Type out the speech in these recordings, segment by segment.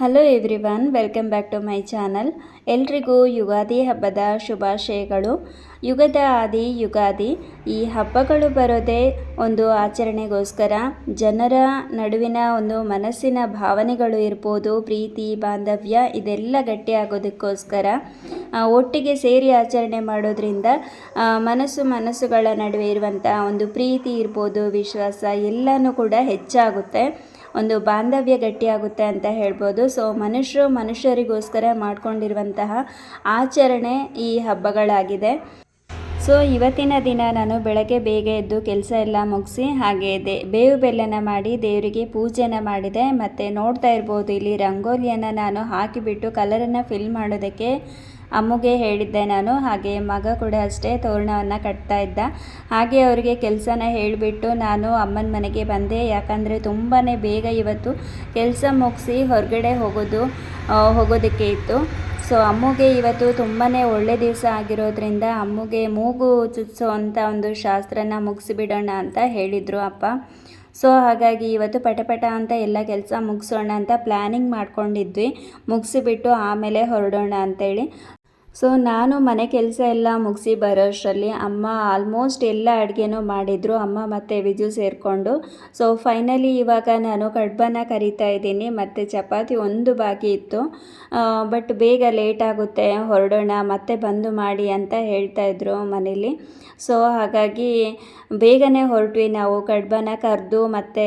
Hello everyone welcome back to my channel ಎಲ್ರಿಗೂ ಯುಗಾದಿ ಹಬ್ಬದ ಶುಭಾಶಯಗಳು. ಯುಗದ ಆದಿ, ಯುಗಾದಿ, ಈ ಹಬ್ಬಗಳು ಬರೋದೇ ಒಂದು ಆಚರಣೆಗೋಸ್ಕರ ಜನರ ನಡುವಿನ ಒಂದು ಮನಸ್ಸಿನ ಭಾವನೆಗಳು ಇರ್ಬೋದು, ಪ್ರೀತಿ, ಬಾಂಧವ್ಯ, ಇದೆಲ್ಲ ಗಟ್ಟಿಯಾಗೋದಕ್ಕೋಸ್ಕರ ಒಟ್ಟಿಗೆ ಸೇರಿ ಆಚರಣೆ ಮಾಡೋದ್ರಿಂದ ಮನಸ್ಸು ಮನಸ್ಸುಗಳ ನಡುವೆ ಇರುವಂಥ ಒಂದು ಪ್ರೀತಿ ಇರ್ಬೋದು, ವಿಶ್ವಾಸ ಎಲ್ಲನೂ ಕೂಡ ಹೆಚ್ಚಾಗುತ್ತೆ. ಒಂದು ಬಾಂಧವ್ಯ ಗಟ್ಟಿಯಾಗುತ್ತೆ ಅಂತ ಹೇಳ್ಬೋದು. ಸೊ ಮನುಷ್ಯರು ಮನುಷ್ಯರಿಗೋಸ್ಕರ ಮಾಡಿಕೊಂಡಿರುವಂತಹ ಆಚರಣೆ ಈ ಹಬ್ಬಗಳಾಗಿದೆ. ಸೊ ಇವತ್ತಿನ ದಿನ ನಾನು ಬೆಳಗ್ಗೆ ಬೇಗ ಎದ್ದು ಕೆಲಸ ಎಲ್ಲ ಮುಗಿಸಿ ಹಾಗೆ ದೇ, ಬೇವು ಬೆಲ್ಲನ ಮಾಡಿ ದೇವರಿಗೆ ಪೂಜೆನ ಮಾಡಿದೆ. ಮತ್ತು ನೋಡ್ತಾ ಇರ್ಬೋದು, ಇಲ್ಲಿ ರಂಗೋಲಿಯನ್ನು ನಾನು ಹಾಕಿಬಿಟ್ಟು ಕಲರನ್ನು ಫಿಲ್ ಮಾಡೋದಕ್ಕೆ ಅಮ್ಮಗೆ ಹೇಳಿದ್ದೆ ನಾನು, ಹಾಗೆ ಮಗ ಕೂಡ ಅಷ್ಟೇ ತೋರಣವನ್ನು ಕಟ್ತಾ ಇದ್ದ. ಹಾಗೆ ಅವರಿಗೆ ಕೆಲಸನ ಹೇಳಿಬಿಟ್ಟು ನಾನು ಅಮ್ಮನ ಮನೆಗೆ ಬಂದೆ. ಯಾಕಂದರೆ ತುಂಬಾ ಬೇಗ ಇವತ್ತು ಕೆಲಸ ಮುಗಿಸಿ ಹೊರಗಡೆ ಹೋಗೋದು ಹೋಗೋದಕ್ಕೆ ಇತ್ತು. ಸೊ ಅಮ್ಮಗೆ ಇವತ್ತು ತುಂಬಾ ಒಳ್ಳೆ ದಿವಸ ಆಗಿರೋದ್ರಿಂದ ಅಮ್ಮಗೆ ಮೂಗು ಚುಚ್ಚೋ ಒಂದು ಶಾಸ್ತ್ರನ ಮುಗಿಸಿಬಿಡೋಣ ಅಂತ ಹೇಳಿದರು ಅಪ್ಪ. ಸೊ ಹಾಗಾಗಿ ಇವತ್ತು ಪಟಪಟ ಅಂತ ಎಲ್ಲ ಕೆಲಸ ಮುಗಿಸೋಣ ಅಂತ ಪ್ಲ್ಯಾನಿಂಗ್ ಮಾಡ್ಕೊಂಡಿದ್ವಿ. ಮುಗಿಸಿಬಿಟ್ಟು ಆಮೇಲೆ ಹೊರಡೋಣ ಅಂತೇಳಿ. ಸೊ ನಾನು ಮನೆ ಕೆಲಸ ಎಲ್ಲ ಮುಗಿಸಿ ಬರೋಷ್ಟರಲ್ಲಿ ಅಮ್ಮ ಆಲ್ಮೋಸ್ಟ್ ಎಲ್ಲ ಅಡುಗೆನೂ ಮಾಡಿದರು. ಅಮ್ಮ ಮತ್ತು ವಿಜು ಸೇರಿಕೊಂಡು. ಸೊ ಫೈನಲಿ ಇವಾಗ ನಾನು ಕಡ್ಬನ್ನ ಕರಿತಾ ಇದ್ದೀನಿ. ಮತ್ತು ಚಪಾತಿ ಒಂದು ಬಾಕಿ ಇತ್ತು. ಬಟ್ ಬೇಗ ಲೇಟ್ ಆಗುತ್ತೆ. ಹೊರಡೋಣ, ಮತ್ತೆ ಬಂದು ಮಾಡಿ ಅಂತ ಹೇಳ್ತಾ ಇದ್ರು ಮನೇಲಿ. ಸೊ ಹಾಗಾಗಿ ಬೇಗನೆ ಹೊರಟ್ವಿ ನಾವು. ಕಡ್ಬನ ಕರೆದು ಮತ್ತು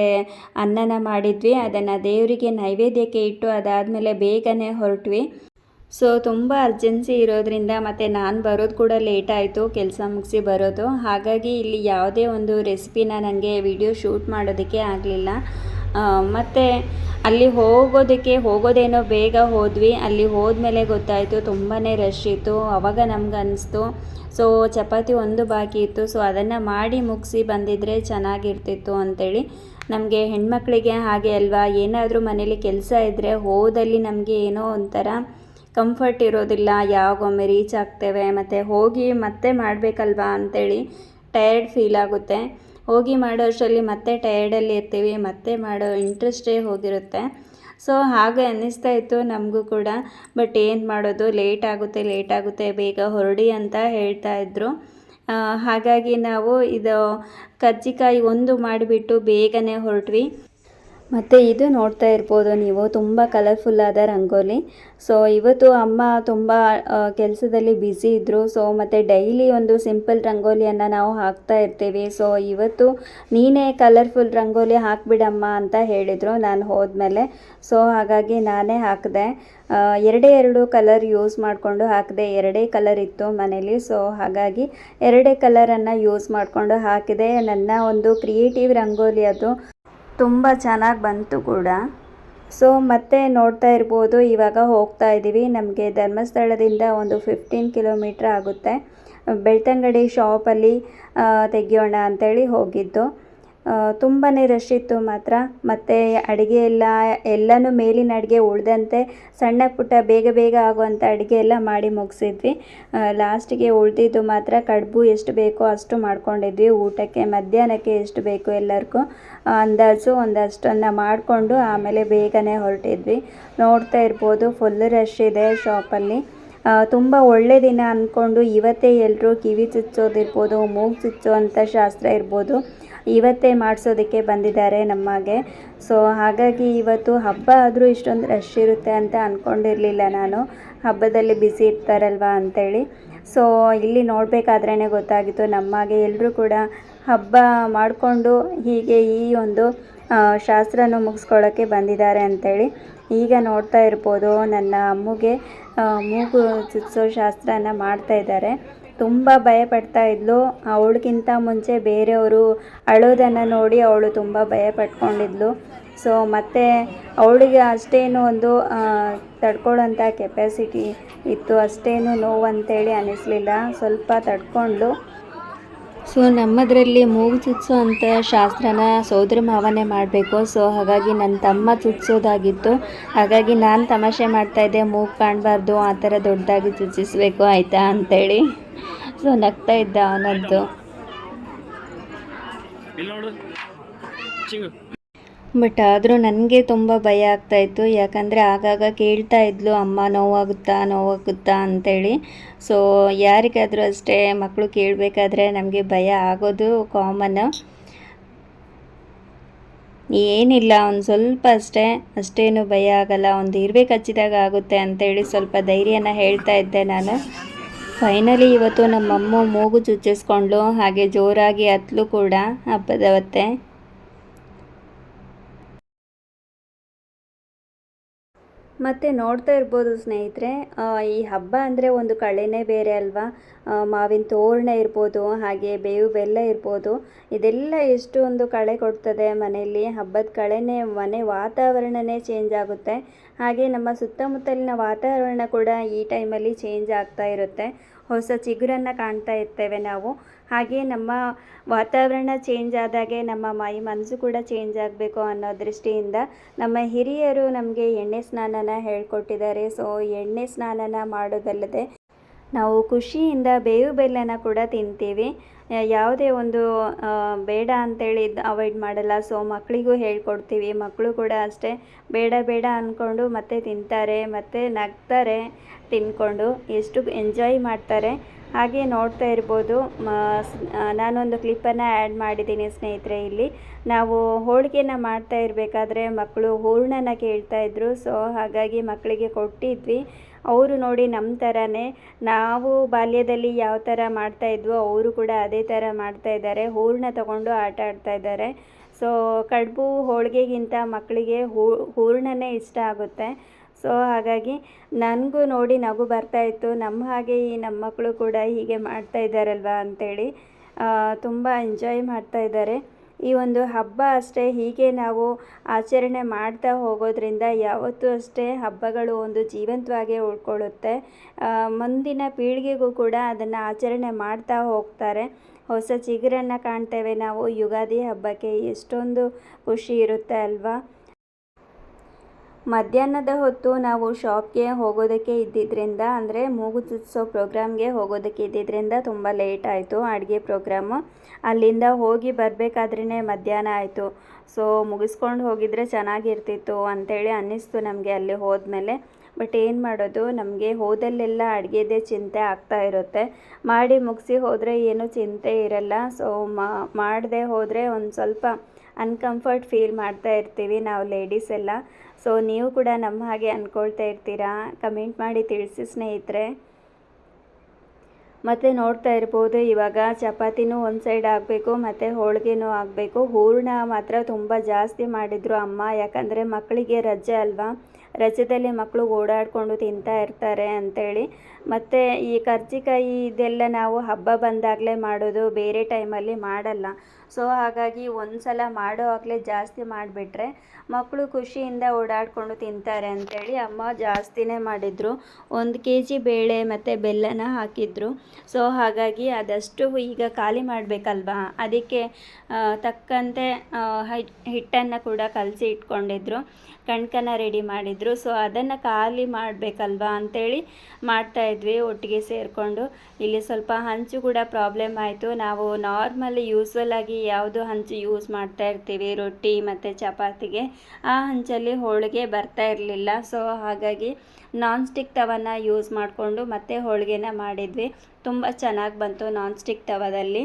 ಅನ್ನನ ಮಾಡಿದ್ವಿ. ಅದನ್ನು ದೇವರಿಗೆ ನೈವೇದ್ಯಕ್ಕೆ ಇಟ್ಟು ಅದಾದಮೇಲೆ ಬೇಗನೆ ಹೊರಟ್ವಿ. ಸೊ ತುಂಬ ಅರ್ಜೆನ್ಸಿ ಇರೋದ್ರಿಂದ ಮತ್ತು ನಾನು ಬರೋದು ಕೂಡ ಲೇಟ್ ಆಯಿತು, ಕೆಲಸ ಮುಗಿಸಿ ಬರೋದು. ಹಾಗಾಗಿ ಇಲ್ಲಿ ಯಾವುದೇ ಒಂದು ರೆಸಿಪಿನ ನನಗೆ ವಿಡಿಯೋ ಶೂಟ್ ಮಾಡೋದಕ್ಕೆ ಆಗಲಿಲ್ಲ. ಮತ್ತು ಅಲ್ಲಿ ಹೋಗೋದಕ್ಕೆ, ಹೋಗೋದೇನೋ ಬೇಗ ಹೋದ್ವಿ. ಅಲ್ಲಿ ಹೋದ್ಮೇಲೆ ಗೊತ್ತಾಯಿತು ತುಂಬಾ ರಶ್ ಇತ್ತು. ಅವಾಗ ನಮ್ಗೆ ಅನಿಸ್ತು. ಸೊ ಚಪಾತಿ ಒಂದು ಬಾಕಿ ಇತ್ತು. ಸೊ ಅದನ್ನು ಮಾಡಿ ಮುಗಿಸಿ ಬಂದಿದ್ದರೆ ಚೆನ್ನಾಗಿರ್ತಿತ್ತು ಅಂಥೇಳಿ ನಮಗೆ ಹೆಣ್ಮಕ್ಳಿಗೆ ಹಾಗೆ ಅಲ್ವಾ? ಏನಾದರೂ ಮನೇಲಿ ಕೆಲಸ ಇದ್ದರೆ ಹೋದಲ್ಲಿ ನಮಗೆ ಏನೋ ಒಂಥರ ಕಂಫರ್ಟ್ ಇರೋದಿಲ್ಲ, ಯಾವಾಗೊಮ್ಮೆ ರೀಚ್ ಆಗ್ತೇವೆ, ಮತ್ತು ಹೋಗಿ ಮತ್ತೆ ಮಾಡಬೇಕಲ್ವಾ ಅಂಥೇಳಿ ಟಯರ್ಡ್ ಫೀಲ್ ಆಗುತ್ತೆ. ಹೋಗಿ ಮಾಡೋ ಅಷ್ಟರಲ್ಲಿ ಮತ್ತೆ ಟಯರ್ಡಲ್ಲಿ ಇರ್ತೀವಿ, ಮತ್ತೆ ಮಾಡೋ ಇಂಟ್ರೆಸ್ಟೇ ಹೋಗಿರುತ್ತೆ. ಸೊ ಹಾಗೆ ಅನ್ನಿಸ್ತಾ ಇತ್ತು ನಮಗೂ ಕೂಡ. ಬಟ್ ಏನು ಮಾಡೋದು? ಲೇಟ್ ಆಗುತ್ತೆ ಲೇಟ್ ಆಗುತ್ತೆ, ಬೇಗ ಹೊರಡಿ ಅಂತ ಹೇಳ್ತಾ ಇದ್ರು. ಹಾಗಾಗಿ ನಾವು ಇದು ಕಜ್ಜಿಕಾಯಿ ಒಂದು ಮಾಡಿಬಿಟ್ಟು ಬೇಗನೆ ಹೊರಟ್ವಿ. ಮತ್ತು ಇದು ನೋಡ್ತಾ ಇರ್ಬೋದು ನೀವು. ತುಂಬ ಕಲರ್ಫುಲ್ಲಾದ ರಂಗೋಲಿ. ಸೊ ಇವತ್ತು ಅಮ್ಮ ತುಂಬ ಕೆಲಸದಲ್ಲಿ ಬ್ಯುಸಿ ಇದ್ದರು ಸೊ ಮತ್ತು ಡೈಲಿ ಒಂದು ಸಿಂಪಲ್ ರಂಗೋಲಿಯನ್ನು ನಾವು ಹಾಕ್ತಾ ಇರ್ತೀವಿ. ಸೊ ಇವತ್ತು ನೀನೇ ಕಲರ್ಫುಲ್ ರಂಗೋಲಿ ಹಾಕ್ಬಿಡಮ್ಮ ಅಂತ ಹೇಳಿದರು ನಾನು ಹೋದ್ಮೇಲೆ. ಸೊ ಹಾಗಾಗಿ ನಾನೇ ಹಾಕಿದೆ. ಎರಡೇ ಎರಡು ಕಲರ್ ಯೂಸ್ ಮಾಡಿಕೊಂಡು ಹಾಕಿದೆ. ಎರಡೇ ಕಲರ್ ಇತ್ತು ಮನೇಲಿ. ಸೊ ಹಾಗಾಗಿ ಎರಡೇ ಕಲರನ್ನು ಯೂಸ್ ಮಾಡಿಕೊಂಡು ಹಾಕಿದೆ. ನನ್ನ ಒಂದು ಕ್ರಿಯೇಟಿವ್ ರಂಗೋಲಿ ಅದು. ತುಂಬ ಚೆನ್ನಾಗಿ ಬಂತು ಕೂಡ. ಸೊ ಮತ್ತೆ ನೋಡ್ತಾ ಇರ್ಬೋದು, ಇವಾಗ ಹೋಗ್ತಾ ಇದ್ದೀವಿ ನಮಗೆ ಧರ್ಮಸ್ಥಳದಿಂದ ಒಂದು ಫಿಫ್ಟೀನ್ ಕಿಲೋಮೀಟ್ರ್ ಆಗುತ್ತೆ. ಬೆಳ್ತಂಗಡಿ ಶಾಪಲ್ಲಿ ತೆಗೆಯೋಣ ಅಂಥೇಳಿ ಹೋಗಿದ್ದು. ತುಂಬಾ ರಶ್ ಇತ್ತು ಮಾತ್ರ. ಮತ್ತು ಅಡುಗೆ ಎಲ್ಲ, ಎಲ್ಲನೂ ಮೇಲಿನ ಅಡುಗೆ ಉಳಿದಂತೆ ಸಣ್ಣ ಪುಟ್ಟ ಬೇಗ ಬೇಗ ಆಗುವಂಥ ಅಡುಗೆ ಎಲ್ಲ ಮಾಡಿ ಮುಗಿಸಿದ್ವಿ. ಲಾಸ್ಟಿಗೆ ಉಳಿದಿದ್ದು ಮಾತ್ರ ಕಡುಬು ಎಷ್ಟು ಬೇಕೋ ಅಷ್ಟು ಮಾಡ್ಕೊಂಡಿದ್ವಿ. ಊಟಕ್ಕೆ, ಮಧ್ಯಾಹ್ನಕ್ಕೆ ಎಷ್ಟು ಬೇಕು ಎಲ್ಲರಿಗೂ ಅಂದಾಜು ಒಂದಷ್ಟನ್ನು ಮಾಡಿಕೊಂಡು ಆಮೇಲೆ ಬೇಗನೆ ಹೊರಟಿದ್ವಿ. ನೋಡ್ತಾ ಇರ್ಬೋದು ಫುಲ್ ರಶ್ ಇದೆ ಶಾಪಲ್ಲಿ ತುಂಬ ಒಳ್ಳೆ ದಿನ ಅಂದ್ಕೊಂಡು ಇವತ್ತೇ ಎಲ್ಲರೂ ಕಿವಿ ಚುಚ್ಚೋದಿರ್ಬೋದು, ಮೂಗು ಚುಚ್ಚೋ ಅಂಥ ಶಾಸ್ತ್ರ ಇರ್ಬೋದು. ಇವತ್ತೇ ಮಾಡಿಸೋದಕ್ಕೆ ಬಂದಿದ್ದಾರೆ ನಮಗೆ ಸೊ ಹಾಗಾಗಿ ಇವತ್ತು ಹಬ್ಬ ಆದರೂ ಇಷ್ಟೊಂದು ರಶ್ ಇರುತ್ತೆ ಅಂತ ಅಂದ್ಕೊಂಡಿರಲಿಲ್ಲ ನಾನು. ಹಬ್ಬದಲ್ಲಿ ಬ್ಯುಸಿ ಇರ್ತಾರಲ್ವ ಅಂಥೇಳಿ ಸೊ ಇಲ್ಲಿ ನೋಡಬೇಕಾದ್ರೇ ಗೊತ್ತಾಗಿತ್ತು ನಮಗೆ ಎಲ್ಲರೂ ಕೂಡ ಹಬ್ಬ ಮಾಡಿಕೊಂಡು ಹೀಗೆ ಈ ಒಂದು ಶಾಸ್ತ್ರ ಶಾಸ್ತ್ರನ ಮುಗಿಸ್ಕೊಳ್ಳೋಕ್ಕೆ ಬಂದಿದ್ದಾರೆ ಅಂಥೇಳಿ ಈಗ ನೋಡ್ತಾ ಇರ್ಬೋದು ನನ್ನ ಅಮ್ಮಗೆ ಮೂಗು ಚುಚ್ಚೋ ಶಾಸ್ತ್ರನ ಮಾಡ್ತಾ ಇದ್ದಾರೆ. ತುಂಬ ಭಯ ಪಡ್ತಾ ಇದ್ಲು. ಅವಳಿಗಿಂತ ಮುಂಚೆ ಬೇರೆಯವರು ಅಳೋದನ್ನು ನೋಡಿ ಅವಳು ತುಂಬ ಭಯ ಪಟ್ಕೊಂಡಿದ್ಲು. ಸೊ ಮತ್ತು ಅವಳಿಗೆ ಅಷ್ಟೇನು ಒಂದು ತಡ್ಕೊಳ್ಳೋಂಥ ಕೆಪಾಸಿಟಿ ಇತ್ತು. ಅಷ್ಟೇನು ನೋವು ಅಂತೇಳಿ ಅನ್ನಿಸ್ಲಿಲ್ಲ ಸ್ವಲ್ಪ ತಡ್ಕೊಂಡು ಸೊ ನಮ್ಮದರಲ್ಲಿ ಮೂಗು ಚುಚ್ಚೋ ಅಂತ ಶಾಸ್ತ್ರನ ಸೋದರ ಮಾವನೇ ಮಾಡಬೇಕು. ಸೊ ಹಾಗಾಗಿ ನನ್ನ ತಮ್ಮ ಚುಚ್ಚೋದಾಗಿತ್ತು. ಹಾಗಾಗಿ ನಾನು ತಮಾಷೆ ಮಾಡ್ತಾಯಿದ್ದೆ ಮೂಗು ಕಾಣಬಾರ್ದು, ಆ ಥರ ದೊಡ್ಡದಾಗಿ ಚುಚ್ಚಿಸ್ಬೇಕು, ಆಯಿತಾ ಅಂತೇಳಿ. ಸೊ ನಗ್ತಾ ಇದ್ದ ಅವನದ್ದು. ಬಟ್ ಆದರೂ ನನಗೆ ತುಂಬ ಭಯ ಆಗ್ತಾಯಿತ್ತು ಯಾಕಂದರೆ ಆಗಾಗ ಕೇಳ್ತಾ ಇದ್ಲು, ಅಮ್ಮ, ನೋವಾಗುತ್ತಾ ನೋವಾಗುತ್ತಾ? ಅಂತೇಳಿ. ಸೊ ಯಾರಿಗಾದರೂ ಅಷ್ಟೇ ಮಕ್ಕಳು ಕೇಳಬೇಕಾದ್ರೆ ನಮಗೆ ಭಯ ಆಗೋದು ಕಾಮನ್ ಏನಿಲ್ಲ, ಒಂದು ಸ್ವಲ್ಪ ಅಷ್ಟೇ, ಅಷ್ಟೇನು ಭಯ ಆಗಲ್ಲ. ಒಂದು ಇರುವೆ ಕಚ್ಚಿದಾಗ ಆಗುತ್ತೆ ಅಂತೇಳಿ ಸ್ವಲ್ಪ ಧೈರ್ಯನ ಹೇಳ್ತಾ ಇದ್ದೆ ನಾನು. ಫೈನಲಿ ಇವತ್ತು ನಮ್ಮಮ್ಮ ಮೂಗು ಚುಚ್ಚಿಸ್ಕೊಂಡ್ಲು ಹಾಗೆ ಜೋರಾಗಿ ಹತ್ತಲು ಕೂಡ ಹಬ್ಬದವತ್ತೆ. ಮತ್ತು ನೋಡ್ತಾ ಇರ್ಬೋದು ಸ್ನೇಹಿತರೆ ಈ ಹಬ್ಬ ಅಂದರೆ ಒಂದು ಕಳೆನೇ ಬೇರೆ ಅಲ್ವಾ? ಮಾವಿನ ತೋರಣ ಇರ್ಬೋದು, ಹಾಗೆ ಬೇವು ಬೆಲ್ಲ ಇರ್ಬೋದು, ಇದೆಲ್ಲ ಎಷ್ಟು ಒಂದು ಕಳೆ ಕೊಡ್ತದೆ ಮನೆಯಲ್ಲಿ. ಹಬ್ಬದ ಕಳೆನೇ, ಮನೆ ವಾತಾವರಣನೇ ಚೇಂಜ್ ಆಗುತ್ತೆ. ಹಾಗೆ ನಮ್ಮ ಸುತ್ತಮುತ್ತಲಿನ ವಾತಾವರಣ ಕೂಡ ಈ ಟೈಮಲ್ಲಿ ಚೇಂಜ್ ಆಗ್ತಾ ಇರುತ್ತೆ. ಹೊಸ ಚಿಗುರನ್ನು ಕಾಣ್ತಾ ಇರ್ತೇವೆ ನಾವು. ಹಾಗೆ ನಮ್ಮ ವಾತಾವರಣ ಚೇಂಜ್ ಆದಾಗೆ ನಮ್ಮ ಮೈ ಮನಸ್ಸು ಕೂಡ ಚೇಂಜ್ ಆಗಬೇಕು ಅನ್ನೋ ದೃಷ್ಟಿಯಿಂದ ನಮ್ಮ ಹಿರಿಯರು ನಮಗೆ ಎಣ್ಣೆ ಸ್ನಾನನ ಹೇಳ್ಕೊಟ್ಟಿದ್ದಾರೆ. ಸೊ ಎಣ್ಣೆ ಸ್ನಾನನ ಮಾಡೋದಲ್ಲದೆ ನಾವು ಖುಷಿಯಿಂದ ಬೇವು ಬೆಲ್ಲನ ಕೂಡ ತಿಂತೀವಿ. ಯಾವುದೇ ಒಂದು ಬೇಡ ಅಂತೇಳಿ ಅವಾಯ್ಡ್ ಮಾಡಲ್ಲ. ಸೊ ಮಕ್ಕಳಿಗೂ ಹೇಳ್ಕೊಡ್ತೀವಿ. ಮಕ್ಕಳು ಕೂಡ ಅಷ್ಟೇ ಬೇಡ ಬೇಡ ಅಂದ್ಕೊಂಡು ಮತ್ತೆ ತಿಂತಾರೆ, ಮತ್ತು ನಗ್ತಾರೆ ತಿಂದ್ಕೊಂಡು ಎಷ್ಟು ಎಂಜಾಯ್ ಮಾಡ್ತಾರೆ. ಹಾಗೆ ನೋಡ್ತಾ ಇರ್ಬೋದು. ನಾನೊಂದು ಕ್ಲಿಪ್ಪನ್ನು ಆ್ಯಡ್ ಮಾಡಿದ್ದೀನಿ ಸ್ನೇಹಿತರೆ ಇಲ್ಲಿ. ನಾವು ಹೋಳಿಗೆನ ಮಾಡ್ತಾ ಇರಬೇಕಾದ್ರೆ ಮಕ್ಕಳು ಹೂರಣನ ಕೇಳ್ತಾಯಿದ್ರು ಸೊ, ಹಾಗಾಗಿ ಮಕ್ಕಳಿಗೆ ಕೊಟ್ಟಿದ್ವಿ. ಅವರು ನೋಡಿ ನಮ್ಮ ಥರನೇ ನಾವು ಬಾಲ್ಯದಲ್ಲಿ ಯಾವ ಥರ ಮಾಡ್ತಾಯಿದ್ವೋ ಅವರು ಕೂಡ ಅದೇ ಥರ ಮಾಡ್ತಾ ಇದ್ದಾರೆ, ಹೂರಣ ತಗೊಂಡು ಆಟ ಆಡ್ತಾ ಇದ್ದಾರೆ. ಸೊ ಕಡುಬು ಹೋಳಿಗೆಗಿಂತ ಮಕ್ಕಳಿಗೆ ಹೂರ್ಣನೇ ಇಷ್ಟ ಆಗುತ್ತೆ. ಸೊ ಹಾಗಾಗಿ ನನಗೂ ನೋಡಿ ನಗು ಬರ್ತಾಯಿತ್ತು ನಮ್ಮ ಹಾಗೆ ಈ ನಮ್ಮ ಮಕ್ಕಳು ಕೂಡ ಹೀಗೆ ಮಾಡ್ತಾ ಇದ್ದಾರಲ್ವಾ ಅಂಥೇಳಿ ತುಂಬ ಎಂಜಾಯ್ ಮಾಡ್ತಾ ಇದ್ದಾರೆ. ಈ ಒಂದು ಹಬ್ಬ ಅಷ್ಟೇ ಹೀಗೆ ನಾವು ಆಚರಣೆ ಮಾಡ್ತಾ ಹೋಗೋದ್ರಿಂದ ಯಾವತ್ತೂ ಅಷ್ಟೇ ಹಬ್ಬಗಳು ಒಂದು ಜೀವಂತವಾಗಿ ಉಳ್ಕೊಳ್ಳುತ್ತೆ. ಮುಂದಿನ ಪೀಳಿಗೆಗೂ ಕೂಡ ಅದನ್ನು ಆಚರಣೆ ಮಾಡ್ತಾ ಹೋಗ್ತಾರೆ. ಹೊಸ ಚಿಗುರನ್ನು ಕಾಣ್ತೇವೆ ನಾವು. ಯುಗಾದಿ ಹಬ್ಬಕ್ಕೆ ಎಷ್ಟೊಂದು ಖುಷಿ ಇರುತ್ತೆ ಅಲ್ವಾ? ಮಧ್ಯಾಹ್ನದ ಹೊತ್ತು ನಾವು ಶಾಪ್ಗೆ ಹೋಗೋದಕ್ಕೆ ಇದ್ದಿದ್ದರಿಂದ ಅಂದರೆ ಮೂಗು ಚುಚ್ಚಿಸೋ ಪ್ರೋಗ್ರಾಮ್ಗೆ ಹೋಗೋದಕ್ಕೆ ಇದ್ದಿದ್ದರಿಂದ ತುಂಬ ಲೇಟ್ ಆಯಿತು, ಅಡುಗೆ ಪ್ರೋಗ್ರಾಮು ಅಲ್ಲಿಂದ ಹೋಗಿ ಬರಬೇಕಾದ್ರೇ ಮಧ್ಯಾಹ್ನ ಆಯಿತು. ಸೊ ಮುಗಿಸ್ಕೊಂಡು ಹೋಗಿದ್ರೆ ಚೆನ್ನಾಗಿರ್ತಿತ್ತು ಅಂಥೇಳಿ ಅನ್ನಿಸ್ತು ನಮಗೆ ಅಲ್ಲಿ ಹೋದ್ಮೇಲೆ. ಬಟ್ ಏನು ಮಾಡೋದು, ನಮಗೆ ಹೋದಲ್ಲೆಲ್ಲ ಅಡುಗೆದೇ ಚಿಂತೆ ಆಗ್ತಾ ಇರುತ್ತೆ. ಮಾಡಿ ಮುಗಿಸಿ ಹೋದರೆ ಏನೂ ಚಿಂತೆ ಇರಲ್ಲ. ಸೊ ಮಾಡದೆ ಹೋದರೆ ಒಂದು ಸ್ವಲ್ಪ ಅನ್ಕಂಫರ್ಟ್ ಫೀಲ್ ಮಾಡ್ತಾ ಇರ್ತೀವಿ ನಾವು ಲೇಡೀಸ್ ಎಲ್ಲ. ಸೊ ನೀವು ಕೂಡ ನಮ್ಮ ಹಾಗೆ ಅಂದ್ಕೊಳ್ತಾ ಇರ್ತೀರಾ? ಕಮೆಂಟ್ ಮಾಡಿ ತಿಳಿಸಿ ಸ್ನೇಹಿತರೆ. ಮತ್ತು ನೋಡ್ತಾ ಇರ್ಬೋದು, ಇವಾಗ ಚಪಾತಿನೂ ಒಂದು ಸೈಡ್ ಆಗಬೇಕು, ಮತ್ತು ಹೋಳಿಗೆನೂ ಆಗಬೇಕು. ಹೂರಣ ಮಾತ್ರ ತುಂಬ ಜಾಸ್ತಿ ಮಾಡಿದರು ಅಮ್ಮ. ಯಾಕಂದರೆ ಮಕ್ಕಳಿಗೆ ರಜೆ ಅಲ್ವಾ? ರಜದಲ್ಲಿ ಮಕ್ಕಳು ಓಡಾಡಿಕೊಂಡು ತಿಂತಾ ಇರ್ತಾರೆ ಅಂಥೇಳಿ ಮತ್ತು ಈ ಕರ್ಜಿಕಾಯಿ ಇದೆಲ್ಲ ನಾವು ಹಬ್ಬ ಬಂದಾಗಲೇ ಮಾಡೋದು, ಬೇರೆ ಟೈಮಲ್ಲಿ ಮಾಡಲ್ಲ. ಸೊ ಹಾಗಾಗಿ ಒಂದು ಸಲ ಮಾಡೋವಾಗಲೇ ಜಾಸ್ತಿ ಮಾಡಿಬಿಟ್ರೆ ಮಕ್ಕಳು ಖುಷಿಯಿಂದ ಓಡಾಡಿಕೊಂಡು ತಿಂತಾರೆ ಅಂಥೇಳಿ ಅಮ್ಮ ಜಾಸ್ತಿನೇ ಮಾಡಿದರು. ಒಂದು ಕೆ ಜಿ ಬೇಳೆ ಮತ್ತು ಬೆಲ್ಲನ ಹಾಕಿದ್ರು. ಸೊ ಹಾಗಾಗಿ ಅದಷ್ಟು ಈಗ ಖಾಲಿ ಮಾಡಬೇಕಲ್ವಾ? ಅದಕ್ಕೆ ತಕ್ಕಂತೆ ಹಿಟ್ಟನ್ನು ಕೂಡ ಕಲಸಿ ಇಟ್ಕೊಂಡಿದ್ರು. ಕಣ್ಕನ ರೆಡಿ ಮಾಡಿದರು. ಸೊ ಅದನ್ನು ಖಾಲಿ ಮಾಡಬೇಕಲ್ವಾ ಅಂಥೇಳಿ ಮಾಡ್ತಾಯಿದ್ವಿ ಒಟ್ಟಿಗೆ ಸೇರಿಕೊಂಡು. ಇಲ್ಲಿ ಸ್ವಲ್ಪ ಹಂಚು ಕೂಡ ಪ್ರಾಬ್ಲಮ್ ಆಯಿತು. ನಾವು ನಾರ್ಮಲಿ ಯೂಸ್ವಲಾಗಿ ಯಾವುದು ಹಂಚು ಯೂಸ್ ಮಾಡ್ತಾ ಇರ್ತೀವಿ, ರೊಟ್ಟಿ ಮತ್ತು ಚಪಾತಿಗೆ. ಆ ಹಂಚಲ್ಲಿ ಹೋಳಿಗೆ ಬರ್ತಾ ಇರಲಿಲ್ಲ. ಸೊ ಹಾಗಾಗಿ ನಾನ್ ಸ್ಟಿಕ್ ತವನ ಯೂಸ್ ಮಾಡಿಕೊಂಡು ಮತ್ತೆ ಹೋಳಿಗೆನ ಮಾಡಿದ್ವಿ. ತುಂಬ ಚೆನ್ನಾಗಿ ಬಂತು ನಾನ್ ಸ್ಟಿಕ್ ತವದಲ್ಲಿ.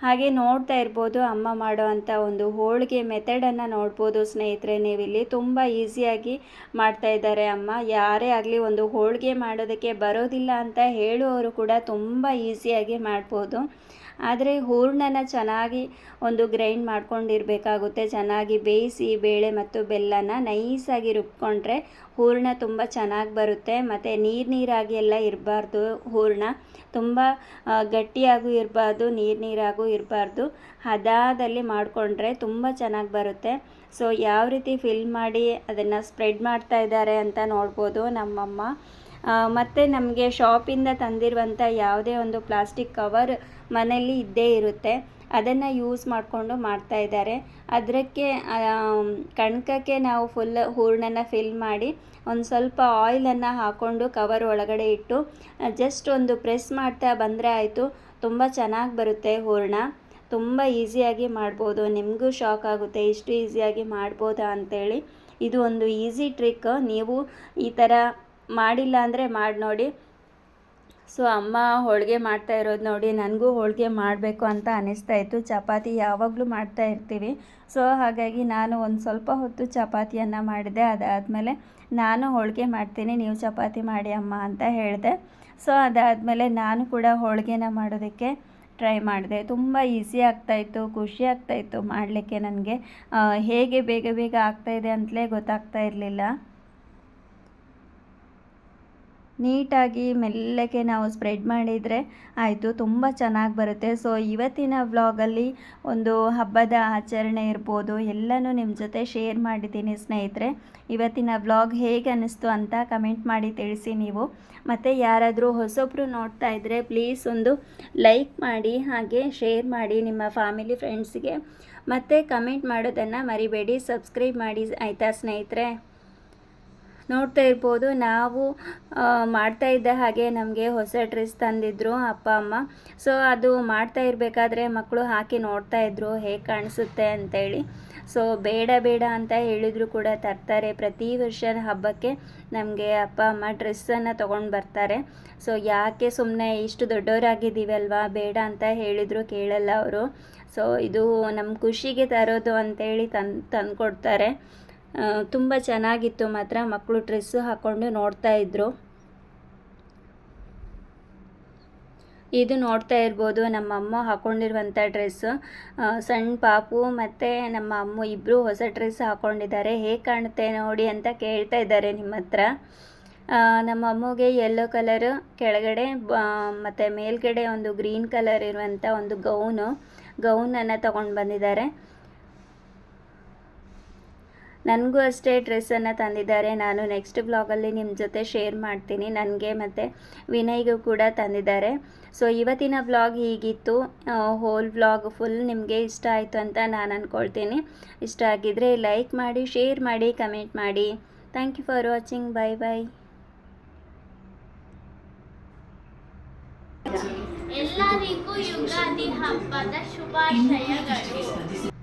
ಹಾಗೆ ನೋಡ್ತಾ ಇರ್ಬೋದು ಅಮ್ಮ ಮಾಡೋ ಒಂದು ಹೋಳಿಗೆ ಮೆಥಡನ್ನು ನೋಡ್ಬೋದು ಸ್ನೇಹಿತರೆ. ನೀವಿಲ್ಲಿ ತುಂಬ ಈಸಿಯಾಗಿ ಮಾಡ್ತಾ ಇದ್ದಾರೆ ಅಮ್ಮ. ಯಾರೇ ಆಗಲಿ ಒಂದು ಹೋಳಿಗೆ ಮಾಡೋದಕ್ಕೆ ಬರೋದಿಲ್ಲ ಅಂತ ಹೇಳುವವರು ಕೂಡ ತುಂಬ ಈಸಿಯಾಗಿ ಮಾಡ್ಬೋದು. ಆದರೆ ಹೂರಣನ ಚೆನ್ನಾಗಿ ಒಂದು ಗ್ರೈಂಡ್ ಮಾಡ್ಕೊಂಡಿರಬೇಕಾಗುತ್ತೆ. ಚೆನ್ನಾಗಿ ಬೇಯಿಸಿ ಬೇಳೆ ಮತ್ತು ಬೆಲ್ಲನ ನೈಸಾಗಿ ರುಬ್ಕೊಂಡ್ರೆ ಹೂರಣ ತುಂಬ ಚೆನ್ನಾಗಿ ಬರುತ್ತೆ. ಮತ್ತು ನೀರು ನೀರಾಗಿ ಎಲ್ಲ ಇರಬಾರ್ದು ಹೂರಣ. ತುಂಬ ಗಟ್ಟಿಯಾಗೂ ಇರಬಾರ್ದು, ನೀರು ನೀರಾಗೂ ಇರಬಾರ್ದು. ಹದಾದಲ್ಲಿ ಮಾಡಿಕೊಂಡ್ರೆ ತುಂಬ ಚೆನ್ನಾಗಿ ಬರುತ್ತೆ. ಸೊ ಯಾವ ರೀತಿ ಫಿಲ್ ಮಾಡಿ ಅದನ್ನು ಸ್ಪ್ರೆಡ್ ಮಾಡ್ತಾ ಇದ್ದಾರೆ ಅಂತ ನೋಡ್ಬೋದು ನಮ್ಮಮ್ಮ. ಮತ್ತು ನಮಗೆ ಶಾಪಿಂದ ತಂದಿರುವಂಥ ಯಾವುದೇ ಒಂದು ಪ್ಲಾಸ್ಟಿಕ್ ಕವರ್ ಮನೆಯಲ್ಲಿ ಇದ್ದೇ ಇರುತ್ತೆ. ಅದನ್ನು ಯೂಸ್ ಮಾಡಿಕೊಂಡು ಮಾಡ್ತಾ ಇದ್ದಾರೆ. ಅದಕ್ಕೆ ಕಣ್ಕಕ್ಕೆ ನಾವು ಫುಲ್ ಹೂರ್ಣನ ಫಿಲ್ ಮಾಡಿ ಒಂದು ಸ್ವಲ್ಪ ಆಯಿಲನ್ನು ಹಾಕ್ಕೊಂಡು ಕವರ್ ಒಳಗಡೆ ಇಟ್ಟು ಜಸ್ಟ್ ಒಂದು ಪ್ರೆಸ್ ಮಾಡ್ತಾ ಬಂದರೆ ಆಯಿತು. ತುಂಬ ಚೆನ್ನಾಗಿ ಬರುತ್ತೆ ಹೂರಣ. ತುಂಬ ಈಸಿಯಾಗಿ ಮಾಡ್ಬೋದು. ನಿಮಗೂ ಶಾಕ್ ಆಗುತ್ತೆ. ಇಷ್ಟು ಈಸಿಯಾಗಿ ಮಾಡ್ಬೋದಾ ಅಂತೇಳಿ. ಇದು ಒಂದು ಈಸಿ ಟ್ರಿಕ್ ನೀವು ಈ ಥರ ಮಾಡಿಲ್ಲ ಅಂದರೆ ಮಾಡಿ ನೋಡಿ. ಸೊ, ಅಮ್ಮ ಹೋಳಿಗೆ ಮಾಡ್ತಾ ಇರೋದು ನೋಡಿ, ನನಗೂ ಹೋಳಿಗೆ ಮಾಡಬೇಕು ಅಂತ ಇತ್ತು. ಚಪಾತಿ ಯಾವಾಗಲೂ ಮಾಡ್ತಾ ಇರ್ತೀವಿ. ಸೊ, ಹಾಗಾಗಿ ನಾನು ಒಂದು ಸ್ವಲ್ಪ ಹೊತ್ತು ಚಪಾತಿಯನ್ನು ಮಾಡಿದೆ. ಅದಾದಮೇಲೆ ನಾನು ಹೋಳಿಗೆ ಮಾಡ್ತೀನಿ, ನೀವು ಚಪಾತಿ ಮಾಡಿ ಅಮ್ಮ ಅಂತ ಹೇಳಿದೆ. ಸೊ, ಅದಾದಮೇಲೆ ನಾನು ಕೂಡ ಹೋಳಿಗೆನ ಮಾಡೋದಕ್ಕೆ ಟ್ರೈ ಮಾಡಿದೆ. ತುಂಬ ಈಸಿ ಆಗ್ತಾಯಿತ್ತು ಖುಷಿ ಆಗ್ತಾಯಿತ್ತು ಮಾಡಲಿಕ್ಕೆ ನನಗೆ. ಹೇಗೆ ಬೇಗ ಬೇಗ ಆಗ್ತಾಯಿದೆ ಅಂತಲೇ ಗೊತ್ತಾಗ್ತಾ ಇರಲಿಲ್ಲ. ನೀಟಾಗಿ ಮೆಲ್ಲಗೆ ನಾವು ಸ್ಪ್ರೆಡ್ ಮಾಡಿದರೆ ಆಯಿತು, ತುಂಬ ಚೆನ್ನಾಗಿ ಬರುತ್ತೆ. ಸೊ ಇವತ್ತಿನ ವ್ಲಾಗಲ್ಲಿ ಒಂದು ಹಬ್ಬದ ಆಚರಣೆ ಇರ್ಬೋದು, ಎಲ್ಲನೂ ನಿಮ್ಮ ಜೊತೆ ಶೇರ್ ಮಾಡಿದ್ದೀನಿ ಸ್ನೇಹಿತರೆ. ಇವತ್ತಿನ ವ್ಲಾಗ್ ಹೇಗೆ ಅನ್ನಿಸ್ತು ಅಂತ ಕಮೆಂಟ್ ಮಾಡಿ ತಿಳಿಸಿ ನೀವು. ಮತ್ತು ಯಾರಾದರೂ ಹೊಸೊಬ್ಬರು ನೋಡ್ತಾ ಇದ್ದರೆ ಪ್ಲೀಸ್ ಒಂದು ಲೈಕ್ ಮಾಡಿ, ಹಾಗೆ ಶೇರ್ ಮಾಡಿ ನಿಮ್ಮ ಫ್ಯಾಮಿಲಿ ಫ್ರೆಂಡ್ಸ್ಗೆ. ಮತ್ತು ಕಮೆಂಟ್ ಮಾಡೋದನ್ನು ಮರಿಬೇಡಿ, ಸಬ್ಸ್ಕ್ರೈಬ್ ಮಾಡಿ, ಆಯಿತಾ ಸ್ನೇಹಿತರೆ? ನೋಡ್ತಾ ಇರ್ಬೋದು. ನಾವು ಮಾಡ್ತಾ ಇದ್ದ ಹಾಗೆ ನಮಗೆ ಹೊಸ ಡ್ರೆಸ್ ತಂದಿದ್ರು ಅಪ್ಪ, ಅಮ್ಮ. ಸೊ, ಅದು ಮಾಡ್ತಾ ಇರಬೇಕಾದ್ರೆ ಮಕ್ಕಳು ಹಾಕಿ ನೋಡ್ತಾ ಇದ್ರು, ಹೇಗೆ ಕಾಣಿಸುತ್ತೆ ಅಂತೇಳಿ. ಸೊ, ಬೇಡ ಬೇಡ ಅಂತ ಹೇಳಿದ್ರು ಕೂಡ ತರ್ತಾರೆ. ಪ್ರತಿ ವರ್ಷ ಹಬ್ಬಕ್ಕೆ ನಮಗೆ ಅಪ್ಪ, ಅಮ್ಮ ಡ್ರೆಸ್ಸನ್ನು ತೊಗೊಂಡು ಬರ್ತಾರೆ. ಸೊ, ಯಾಕೆ ಸುಮ್ಮನೆ ಇಷ್ಟು ದೊಡ್ಡವರಾಗಿದ್ದೀವಲ್ವಾ, ಬೇಡ ಅಂತ ಹೇಳಿದ್ರು ಕೇಳಲ್ಲ ಅವರು. ಸೊ, ಇದು ನಮ್ಮ ಖುಷಿಗೆ ತರೋದು ಅಂತೇಳಿ ತಂದು, ತಂದುಕೊಡ್ತಾರೆ. ತುಂಬ ಚೆನ್ನಾಗಿತ್ತು ಮಾತ್ರ. ಮಕ್ಕಳು ಡ್ರೆಸ್ಸು ಹಾಕ್ಕೊಂಡು ನೋಡ್ತಾ ಇದ್ದರು ಇದು ನೋಡ್ತಾ ಇರ್ಬೋದು. ನಮ್ಮ ಅಮ್ಮ ಹಾಕ್ಕೊಂಡಿರುವಂಥ ಡ್ರೆಸ್ಸು ಸಣ್ಣ ಪಾಪು ಮತ್ತು ನಮ್ಮ ಅಮ್ಮ ಇಬ್ಬರು ಹೊಸ ಡ್ರೆಸ್ ಹಾಕ್ಕೊಂಡಿದ್ದಾರೆ ಹೇಗೆ ಕಾಣುತ್ತೆ ನೋಡಿ ಅಂತ ಕೇಳ್ತಾ ಇದ್ದಾರೆ ನಿಮ್ಮ ಹತ್ರ. ನಮ್ಮ ಅಮ್ಮಗೆ ಯೆಲ್ಲೋ ಕಲರು ಕೆಳಗಡೆ ಮತ್ತು ಮೇಲ್ಗಡೆ ಒಂದು ಗ್ರೀನ್ ಕಲರ್ ಇರುವಂಥ ಒಂದು ಗೌನು ಗೌನನ್ನು ತೊಗೊಂಡು ಬಂದಿದ್ದಾರೆ. ನನಗೂ ಅಷ್ಟೇ ಡ್ರೆಸ್ಸನ್ನು ತಂದಿದ್ದಾರೆ. ನಾನು ನೆಕ್ಸ್ಟ್ ಬ್ಲಾಗಲ್ಲಿ ನಿಮ್ಮ ಜೊತೆ ಶೇರ್ ಮಾಡ್ತೀನಿ. ನನಗೆ ಮತ್ತು ವಿನಯ್ಗೂ ಕೂಡ ತಂದಿದ್ದಾರೆ. ಸೊ ಇವತ್ತಿನ ಬ್ಲಾಗ್ ಹೀಗಿತ್ತು. ಹೋಲ್ ಬ್ಲಾಗ್ ಫುಲ್ ನಿಮಗೆ ಇಷ್ಟ ಆಯಿತು ಅಂತ ನಾನು ಅಂದ್ಕೊಳ್ತೀನಿ ಇಷ್ಟ ಆಗಿದ್ದರೆ ಲೈಕ್ ಮಾಡಿ ಶೇರ್ ಮಾಡಿ ಕಮೆಂಟ್ ಮಾಡಿ. Thank you for watching bye bye ಎಲ್ಲರಿಗೂ ಯುಗಾದಿ ಹಬ್ಬದ ಶುಭಾಶಯಗಳು.